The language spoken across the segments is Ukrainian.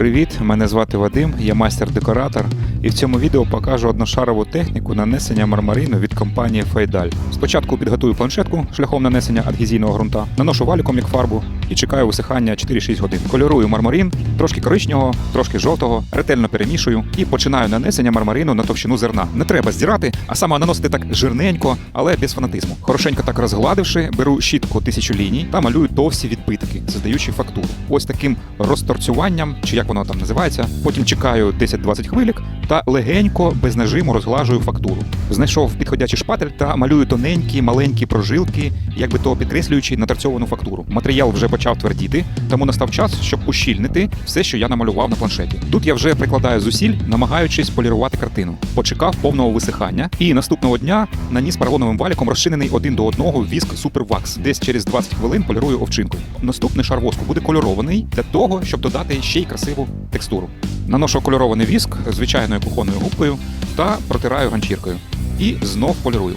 Привіт, мене звати Вадим, я майстер-декоратор, і в цьому відео покажу одношарову техніку нанесення мармарину від компанії Фейдаль. Спочатку підготую планшетку шляхом нанесення адгезійного ґрунта, наношу валіком як фарбу і чекаю висихання 4-6 годин. Кольорую мармарин, трошки коричневого, трошки жовтого, ретельно перемішую і починаю нанесення мармарину на товщину зерна. Не треба здирати, а саме наносити так жирненько, але без фанатизму. Хорошенько так розгладивши, беру щітку тисячу ліній та малюю товсті відбитки, задаючи фактуру. Ось таким розторцюванням, чи як воно там називається. Потім чекаю 10-20 хвилік та легенько без нажиму розглажую фактуру. Знайшов підходячий шпатель та малюю тоненькі маленькі прожилки, якби то підкреслюючи наторцьовану фактуру. Матеріал вже почав твердіти, тому настав час, щоб ущільнити все, що я намалював на планшеті. Тут я вже прикладаю зусиль, намагаючись полірувати картину. Почекав повного висихання, і наступного дня наніс поролоновим валіком розчинений один до одного віск супервакс. Десь через 20 хвилин полірую овчинкою. Наступний шар воску буде кольорований для того, щоб додати ще й красиву текстуру. Наношу кольорований віск звичайною кухонною губкою та протираю ганчіркою. І знов полірую.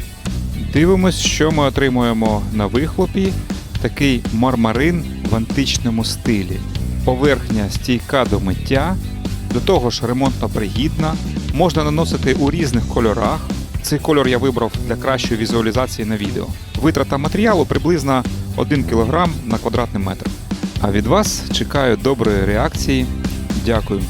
Дивимось, що ми отримуємо на вихлопі. Такий мармарин в античному стилі. Поверхня стійка до миття, до того ж ремонтно пригідна. Можна наносити у різних кольорах. Цей кольор я вибрав для кращої візуалізації на відео. Витрата матеріалу приблизно 1 кг на квадратний метр. А від вас чекаю доброї реакції. Дякую.